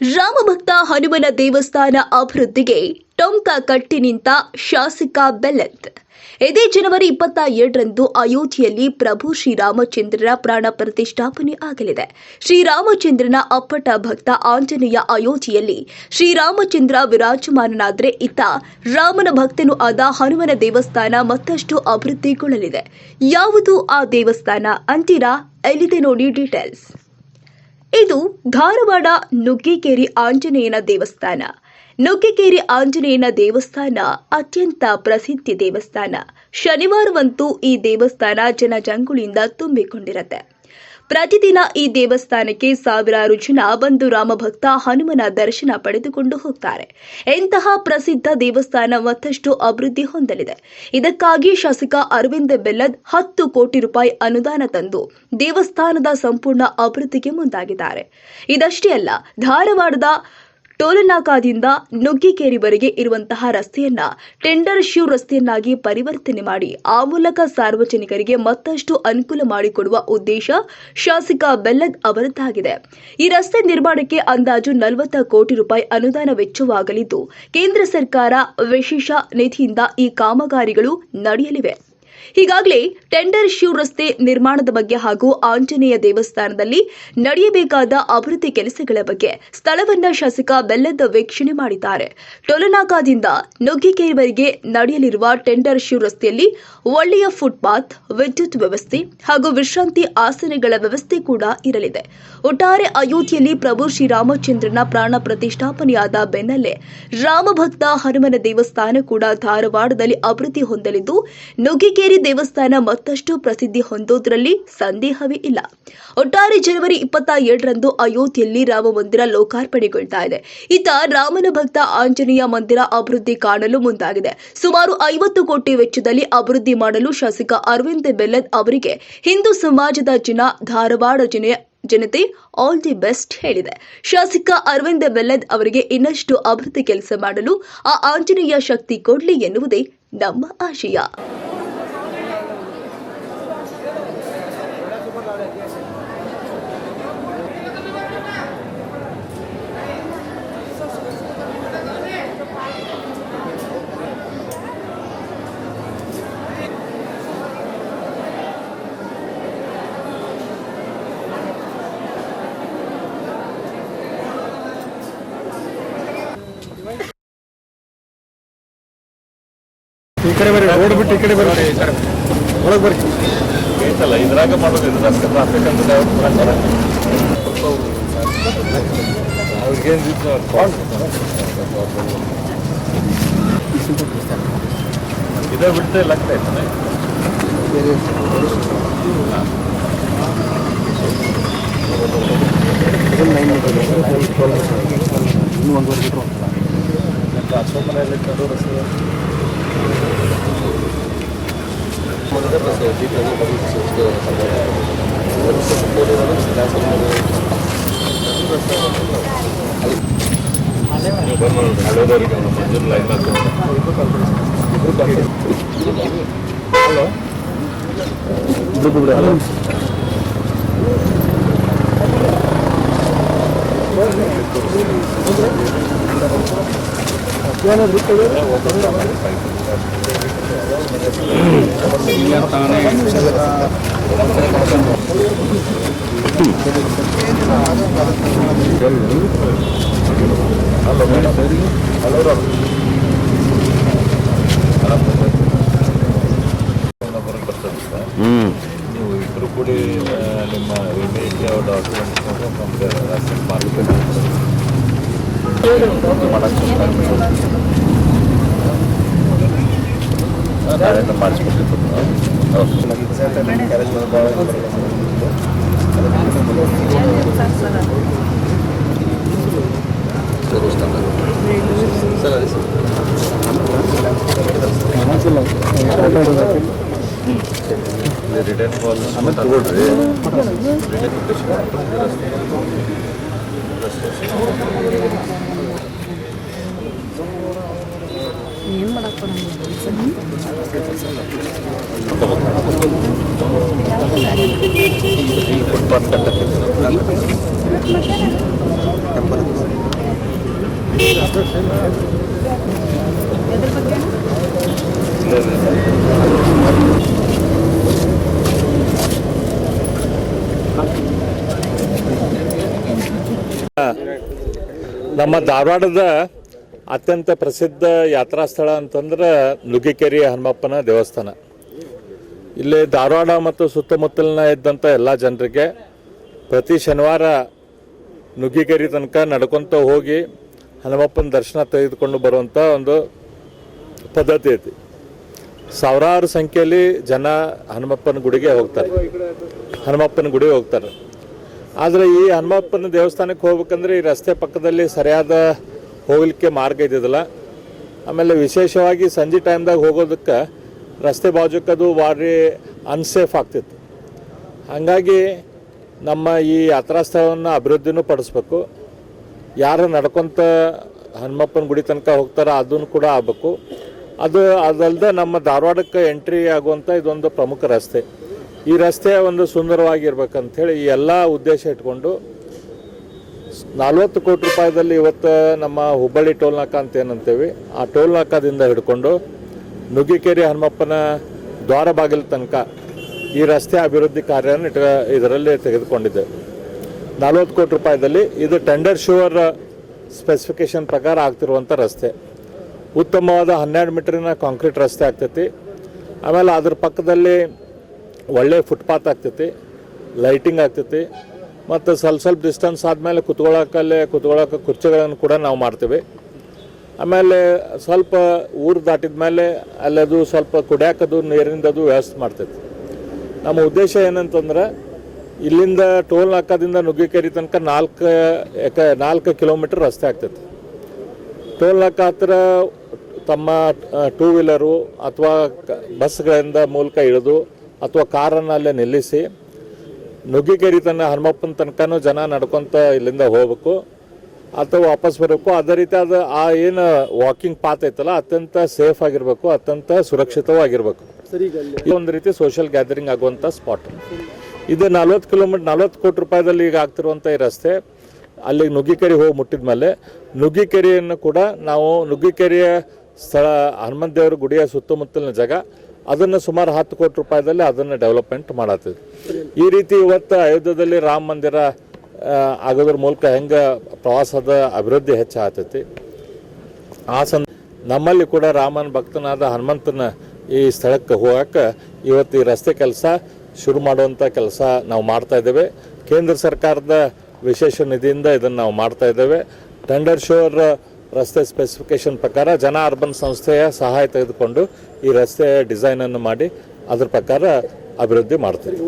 ರಾಮಭಕ್ತ ಹನುಮನ ದೇವಸ್ಥಾನ ಅಭಿವೃದ್ಧಿಗೆ ಟೊಂಕ ಕಟ್ಟಿ ನಿಂತ ಶಾಸಕ ಬೆಲ್ಲತ್. ಇದೇ ಜನವರಿ ಇಪ್ಪತ್ತ ಎರಡರಂದು ಅಯೋಧ್ಯೆಯಲ್ಲಿ ಪ್ರಭು ಶ್ರೀರಾಮಚಂದ್ರರ ಪ್ರಾಣ ಪ್ರತಿಷ್ಠಾಪನೆ ಆಗಲಿದೆ. ಶ್ರೀರಾಮಚಂದ್ರನ ಅಪ್ಪಟ ಭಕ್ತ ಆಂಜನೇಯ ಅಯೋಧ್ಯೆಯಲ್ಲಿ ಶ್ರೀರಾಮಚಂದ್ರ ವಿರಾಜಮಾನನಾದರೆ ಇತ್ತ ರಾಮನ ಭಕ್ತನೂ ಆದ ಹನುಮನ ದೇವಸ್ಥಾನ ಮತ್ತಷ್ಟು ಅಭಿವೃದ್ಧಿಗೊಳ್ಳಲಿದೆ. ಯಾವುದು ಆ ದೇವಸ್ಥಾನ ಅಂತೀರಾ? ಎಲ್ಲಿದೆ ನೋಡಿ ಡೀಟೇಲ್ಸ್. ಇದು ಧಾರವಾಡ ನುಗ್ಗಿಕೇರಿ ಆಂಜನೇಯನ ದೇವಸ್ಥಾನ. ನುಗ್ಗಿಕೇರಿ ಆಂಜನೇಯನ ದೇವಸ್ಥಾನ ಅತ್ಯಂತ ಪ್ರಸಿದ್ಧ ದೇವಸ್ಥಾನ. ಶನಿವಾರವಂತೂ ಈ ದೇವಸ್ಥಾನ ಜನಜಂಗುಳಿಯಿಂದ ತುಂಬಿಕೊಂಡಿರುತ್ತೆ. ಪ್ರತಿದಿನ ಈ ದೇವಸ್ಥಾನಕ್ಕೆ ಸಾವಿರಾರು ಜನ ಬಂದು ರಾಮಭಕ್ತ ಹನುಮನ ದರ್ಶನ ಪಡೆದುಕೊಂಡು ಹೋಗ್ತಾರೆ. ಇಂತಹ ಪ್ರಸಿದ್ಧ ದೇವಸ್ಥಾನ ಮತ್ತಷ್ಟು ಅಭಿವೃದ್ಧಿ ಹೊಂದಲಿದೆ. ಇದಕ್ಕಾಗಿ ಶಾಸಕ ಅರವಿಂದ್ ಬೆಲ್ಲದ್ ಹತ್ತು ಕೋಟಿ ರೂಪಾಯಿ ಅನುದಾನ ತಂದು ದೇವಸ್ಥಾನದ ಸಂಪೂರ್ಣ ಅಭಿವೃದ್ಧಿಗೆ ಮುಂದಾಗಿದ್ದಾರೆ. ಇದಷ್ಟೇ ಅಲ್ಲ, ಧಾರವಾಡದ ಟೋಲನಾಕಾದಿಂದ ನುಗ್ಗಿಕೇರಿವರೆಗೆ ಇರುವಂತಹ ರಸ್ತೆಯನ್ನ ಟೆಂಡರ್ ಶ್ಯೂ ರಸ್ತೆಯನ್ನಾಗಿ ಪರಿವರ್ತನೆ ಮಾಡಿ ಆ ಮೂಲಕ ಸಾರ್ವಜನಿಕರಿಗೆ ಮತ್ತಷ್ಟು ಅನುಕೂಲ ಮಾಡಿಕೊಡುವ ಉದ್ದೇಶ ಶಾಸಕ ಬೆಲ್ಲದ್ ಅವರದ್ದಾಗಿದೆ ಈ ರಸ್ತೆ ನಿರ್ಮಾಣಕ್ಕೆ ಅಂದಾಜು ನಲವತ್ತ ಕೋಟಿ ರೂಪಾಯಿ ಅನುದಾನ ವೆಚ್ಚವಾಗಲಿದ್ದು, ಕೇಂದ್ರ ಸರ್ಕಾರ ವಿಶೇಷ ನಿಧಿಯಿಂದ ಈ ಕಾಮಗಾರಿಗಳು ನಡೆಯಲಿವೆ. ಈಗಾಗಲೇ ಟೆಂಡರ್ ಶ್ಯೂ ರಸ್ತೆ ನಿರ್ಮಾಣದ ಬಗ್ಗೆ ಹಾಗೂ ಆಂಜನೇಯ ದೇವಸ್ಥಾನದಲ್ಲಿ ನಡೆಯಬೇಕಾದ ಅಭಿವೃದ್ಧಿ ಕೆಲಸಗಳ ಬಗ್ಗೆ ಸ್ಥಳವನ್ನ ಶಾಸಕ ಬೆಲ್ಲದ ವೀಕ್ಷಣೆ ಮಾಡಿದ್ದಾರೆ. ಟೊಲನಾಕಾದಿಂದ ನುಗ್ಗಿಕೇರಿವರೆಗೆ ನಡೆಯಲಿರುವ ಟೆಂಡರ್ ಶ್ಯೂ ರಸ್ತೆಯಲ್ಲಿ ಒಳ್ಳೆಯ ಫುಟ್ಪಾತ್, ವಿದ್ಯುತ್ ವ್ಯವಸ್ಥೆ ಹಾಗೂ ವಿಶ್ರಾಂತಿ ಆಸನಗಳ ವ್ಯವಸ್ಥೆ ಕೂಡ ಇರಲಿದೆ. ಒಟ್ಟಾರೆ ಅಯೋಧ್ಯೆಯಲ್ಲಿ ಪ್ರಭು ಶ್ರೀರಾಮಚಂದ್ರನ ಪ್ರಾಣ ಪ್ರತಿಷ್ಠಾಪನೆಯಾದ ಬೆನ್ನಲ್ಲೇ ರಾಮಭಕ್ತ ಹನುಮನ ದೇವಸ್ಥಾನ ಕೂಡ ಧಾರವಾಡದಲ್ಲಿ ಅಭಿವೃದ್ಧಿ ಹೊಂದಲಿದ್ದು, ನುಗ್ಗಿಕೇರಿ ದೇವಸ್ಥಾನ ಮತ್ತಷ್ಟು ಪ್ರಸಿದ್ಧಿ ಹೊಂದೋದ್ರಲ್ಲಿ ಸಂದೇಹವೇ ಇಲ್ಲ. ಒಟ್ಟಾರೆ ಜನವರಿ ಇಪ್ಪತ್ತ ಎರಡರಂದು ಅಯೋಧ್ಯೆಯಲ್ಲಿ ರಾಮ ಮಂದಿರ ಲೋಕಾರ್ಪಣೆಗೊಳ್ತಾ ಇದೆ. ಇತ್ತ ರಾಮನ ಭಕ್ತ ಆಂಜನೇಯ ಮಂದಿರ ಅಭಿವೃದ್ಧಿ ಕಾಣಲು ಮುಂದಾಗಿದೆ. ಸುಮಾರು ಐವತ್ತು ಕೋಟಿ ವೆಚ್ಚದಲ್ಲಿ ಅಭಿವೃದ್ಧಿ ಮಾಡಲು ಶಾಸಕ ಅರವಿಂದ್ ಬೆಲ್ಲದ್ ಅವರಿಗೆ ಹಿಂದೂ ಸಮಾಜದ ಜನ, ಧಾರವಾಡ ಜನ, ಜನತೆ ಆಲ್ ದಿ ಬೆಸ್ಟ್ ಹೇಳಿದೆ. ಶಾಸಕ ಅರವಿಂದ್ ಬೆಲ್ಲದ್ ಅವರಿಗೆ ಇನ್ನಷ್ಟು ಅಭಿವೃದ್ಧಿ ಕೆಲಸ ಮಾಡಲು ಆ ಆಂಜನೇಯ ಶಕ್ತಿ ಕೊಡ್ಲಿ ಎನ್ನುವುದೇ ನಮ್ಮ ಆಶಯ. ಈ ಕಡೆ ಬರ್ರಿ ರೋಡ್ ಬಿಟ್ಟು ಈ ಕಡೆ ಬರ್ರಿ. ಒಳಗೆ ಬರ್ರಿ. ಐತಲ್ಲ ಇದ್ರಾಗ ಮಾಡೋದು ಇದು ರಸ್ತೆ ಟ್ರಾಫಿಕ್ ಅಂತ ಅವ್ರಿಗೇನು ಇದೇ ಬಿಟ್ಟರೆ ಲಗ್ತ ಐತಾನೆ ಇನ್ನೂ ಒಂದುವರೆ ಬಿಟ್ರು. ಅಶೋಕ್ ಮನೆಯಲ್ಲಿ ಕಡು ರಸ್ತೆ ಹಳೇದವರಿಗೆ ಮಂಜೂರು ಲೈನ್ ಸರ್ ನೀವು ಇಬ್ಬರು ಕೂಡಿ ಆ, ನಿಮ್ಮ ವಿಮೆ ಯಾವ ಡಾಕ್ಯುಮೆಂಟ್ಸ್ ನಮಗೆ ಅಸೆಂಟ್ ಮಾಡಬೇಕು ನಾಳೆಯಿಂದ ಮಾಡಿಸ್ಕೊಟ್ಟಿತ್ತು ರಿಟರ್ನ್ ಕಾಲ್ ಆಮೇಲೆ ತಗೊಳ್ರಿ ಏನು ಮಾಡಕ್ಕೆ ನಮ್ಮ ಧಾರವಾಡದ ಅತ್ಯಂತ ಪ್ರಸಿದ್ಧ ಯಾತ್ರಾ ಸ್ಥಳ ಅಂತಂದ್ರೆ ನುಗ್ಗಿಕೆರೆ ಹನುಮಪ್ಪನ ದೇವಸ್ಥಾನ. ಇಲ್ಲಿ ಧಾರವಾಡ ಮತ್ತು ಸುತ್ತಮುತ್ತಲಿನ ಇದ್ದಂಥ ಎಲ್ಲ ಜನರಿಗೆ ಪ್ರತಿ ಶನಿವಾರ ನುಗ್ಗಿಕೆರೆ ತನಕ ನಡ್ಕೊತ ಹೋಗಿ ಹನುಮಪ್ಪನ ದರ್ಶನ ತೆಗೆದುಕೊಂಡು ಬರುವಂಥ ಒಂದು ಪದ್ಧತಿ ಐತಿ. ಸಾವಿರಾರು ಸಂಖ್ಯೆಯಲ್ಲಿ ಜನ ಹನುಮಪ್ಪನ ಗುಡಿಗೆ ಹೋಗ್ತಾರೆ. ಹನುಮಪ್ಪನ ಗುಡಿಗೆ ಹೋಗ್ತಾರೆ. ಆದರೆ ಈ ಹನುಮಪ್ಪನ ದೇವಸ್ಥಾನಕ್ಕೆ ಹೋಗ್ಬೇಕಂದ್ರೆ ಈ ರಸ್ತೆ ಪಕ್ಕದಲ್ಲಿ ಸರಿಯಾದ ಹೋಗ್ಲಿಕ್ಕೆ ಮಾರ್ಗ ಇದ್ದಿದ್ದಿಲ್ಲ. ಆಮೇಲೆ ವಿಶೇಷವಾಗಿ ಸಂಜೆ ಟೈಮ್ದಾಗ ಹೋಗೋದಕ್ಕೆ ರಸ್ತೆ ಬಾಜುಕದು ಭಾರಿ ಅನ್ಸೇಫ್ ಆಗ್ತಿತ್ತು. ಹಾಗಾಗಿ ನಮ್ಮ ಈ ಯಾತ್ರಾ ಸ್ಥಳವನ್ನು ಅಭಿವೃದ್ಧಿನೂ ಪಡಿಸ್ಬೇಕು. ಯಾರು ನಡ್ಕೊತ ಹನುಮಪ್ಪನ ಗುಡಿ ತನಕ ಹೋಗ್ತಾರೋ ಅದನ್ನು ಕೂಡ ಆಗಬೇಕು. ಅದು ಅದಲ್ಲದೆ ನಮ್ಮ ಧಾರವಾಡಕ್ಕೆ ಎಂಟ್ರಿ ಆಗುವಂಥ ಇದೊಂದು ಪ್ರಮುಖ ರಸ್ತೆ. ಈ ರಸ್ತೆ ಒಂದು ಸುಂದರವಾಗಿರ್ಬೇಕಂಥೇಳಿ ಈ ಎಲ್ಲ ಉದ್ದೇಶ ಇಟ್ಕೊಂಡು ನಲ್ವತ್ತು ಕೋಟಿ ರೂಪಾಯಿದಲ್ಲಿ ಇವತ್ತು ನಮ್ಮ ಹುಬ್ಬಳ್ಳಿ ಟೋಲ್ ನಾಕ ಅಂತ ಏನಂತೇವೆ ಆ ಟೋಲ್ ನಾಕಾದಿಂದ ಹಿಡ್ಕೊಂಡು ನುಗ್ಗಿಕೇರಿ ಹನುಮಪ್ಪನ ದ್ವಾರ ಬಾಗಿಲು ತನಕ ಈ ರಸ್ತೆ ಅಭಿವೃದ್ಧಿ ಕಾರ್ಯನ ಇದರಲ್ಲಿ ತೆಗೆದುಕೊಂಡಿದ್ದೆ ನಲವತ್ತು ಕೋಟಿ ರೂಪಾಯಿದಲ್ಲಿ ಇದು ಟೆಂಡರ್ ಶೂವರ್ ಸ್ಪೆಸಿಫಿಕೇಶನ್ ಪ್ರಕಾರ ಆಗ್ತಿರುವಂಥ ರಸ್ತೆ. ಉತ್ತಮವಾದ ಹನ್ನೆರಡು ಮೀಟರಿನ ಕಾಂಕ್ರೀಟ್ ರಸ್ತೆ ಆಗ್ತೈತಿ. ಆಮೇಲೆ ಅದ್ರ ಪಕ್ಕದಲ್ಲಿ ಒಳ್ಳೆ ಫುಟ್ಪಾತ್ ಆಗ್ತೈತಿ ಲೈಟಿಂಗ್ ಆಗ್ತೈತಿ. ಮತ್ತು ಸ್ವಲ್ಪ ಸ್ವಲ್ಪ ಡಿಸ್ಟೆನ್ಸ್ ಆದಮೇಲೆ ಕುತ್ಕೊಳ್ಳೋಕಲ್ಲಿ ಕುತ್ಕೊಳ್ಳೋಕೆ ಕುರ್ಚಿಗಳನ್ನು ಕೂಡ ನಾವು ಮಾಡ್ತೀವಿ. ಆಮೇಲೆ ಸ್ವಲ್ಪ ಊರು ದಾಟಿದ ಮೇಲೆ ಅಲ್ಲದು ಸ್ವಲ್ಪ ಕುಡಿಯಾಕದು ನೀರಿಂದದು ವ್ಯವಸ್ಥೆ ಮಾಡ್ತೈತಿ ನಮ್ಮ ಉದ್ದೇಶ ಏನಂತಂದ್ರೆ ಇಲ್ಲಿಂದ ಟೋಲ್ ನಾಕಾದಿಂದ ನುಗ್ಗಿಕೇರಿ ತನಕ ನಾಲ್ಕು ಎಕ ನಾಲ್ಕು ಕಿಲೋಮೀಟ್ರ್ ರಸ್ತೆ ಆಗ್ತೈತಿ. ಟೋಲ್ ನಾಕ ಹತ್ರ ತಮ್ಮ ಟೂ ವೀಲರು ಅಥವಾ ಬಸ್ಗಳಿಂದ ಮೂಲಕ ಇಳಿದು ಅಥವಾ ಕಾರನ್ನು ಅಲ್ಲೇ ನಿಲ್ಲಿಸಿ ನುಗ್ಗಿಕೆರೆ ತನ್ನ ಹನುಮಪ್ಪನ ತನಕನೂ ಜನ ನಡ್ಕೊತ ಇಲ್ಲಿಂದ ಹೋಗ್ಬೇಕು. ಅಥವಾ ವಾಪಸ್ ಬರಬೇಕು. ಅದೇ ರೀತಿ ಅದು ಆ ಏನು ವಾಕಿಂಗ್ ಪಾತ್ ಐತಲ್ಲ ಅತ್ಯಂತ ಸೇಫ್ ಆಗಿರಬೇಕು ಅತ್ಯಂತ ಸುರಕ್ಷಿತವಾಗಿರ್ಬೇಕು. ಈ ಒಂದು ರೀತಿ ಸೋಷಿಯಲ್ ಗ್ಯಾದರಿಂಗ್ ಆಗುವಂಥ ಸ್ಪಾಟ್ ಇದು ನಲ್ವತ್ತು ಕಿಲೋಮೀಟರ್ ನಲ್ವತ್ತು ಕೋಟಿ ರೂಪಾಯಿದಲ್ಲಿ ಈಗ ಆಗ್ತಿರುವಂಥ ಈ ರಸ್ತೆ. ಅಲ್ಲಿ ನುಗ್ಗಿಕೆರೆ ಹೋಗಿ ಮುಟ್ಟಿದ ಮೇಲೆ ನುಗ್ಗಿಕೆರೆಯನ್ನು ಕೂಡ ನಾವು ನುಗ್ಗಿಕೆರೆಯ ಸ್ಥಳ ಹನುಮಂತ ದೇವರ ಗುಡಿಯ ಸುತ್ತಮುತ್ತಲಿನ ಜಾಗ ಅದನ್ನು ಸುಮಾರು ಹತ್ತು ಕೋಟಿ ರೂಪಾಯಿದಲ್ಲಿ ಅದನ್ನು ಡೆವಲಪ್ಮೆಂಟ್ ಮಾಡತ್ತಿದ್ವಿ ಈ ರೀತಿ ಇವತ್ತು ಅಯೋಧ್ಯದಲ್ಲಿ ರಾಮ ಮಂದಿರ ಆಗೋದ್ರ ಮೂಲಕ ಹೆಂಗೆ ಪ್ರವಾಸದ ಅಭಿವೃದ್ಧಿ ಹೆಚ್ಚಾಗ್ತೈತಿ ಆ ಸಂದ, ನಮ್ಮಲ್ಲಿ ಕೂಡ ರಾಮನ ಭಕ್ತನಾದ ಹನುಮಂತನ ಈ ಸ್ಥಳಕ್ಕೆ ಹೋಗಕ್ಕೆ ಇವತ್ತು ಈ ರಸ್ತೆ ಕೆಲಸ ಶುರು ಮಾಡುವಂಥ ಕೆಲಸ ನಾವು ಮಾಡ್ತಾ ಇದ್ದೇವೆ. ಕೇಂದ್ರ ಸರ್ಕಾರದ ವಿಶೇಷ ನಿಧಿಯಿಂದ ಇದನ್ನು ನಾವು ಮಾಡ್ತಾ ಇದ್ದೇವೆ. ಟೆಂಡರ್ ಶೋರ್ ರಸ್ತೆ ಸ್ಪೆಸಿಫಿಕೇಶನ್ ಪ್ರಕಾರ ಜನ ಅರ್ಬನ್ ಸಂಸ್ಥೆಯ ಸಹಾಯ ತೆಗೆದುಕೊಂಡು ಈ ರಸ್ತೆಯ ಡಿಸೈನನ್ನು ಮಾಡಿ ಅದರ ಪ್ರಕಾರ ಅಭಿವೃದ್ಧಿ ಮಾಡ್ತೀವಿ.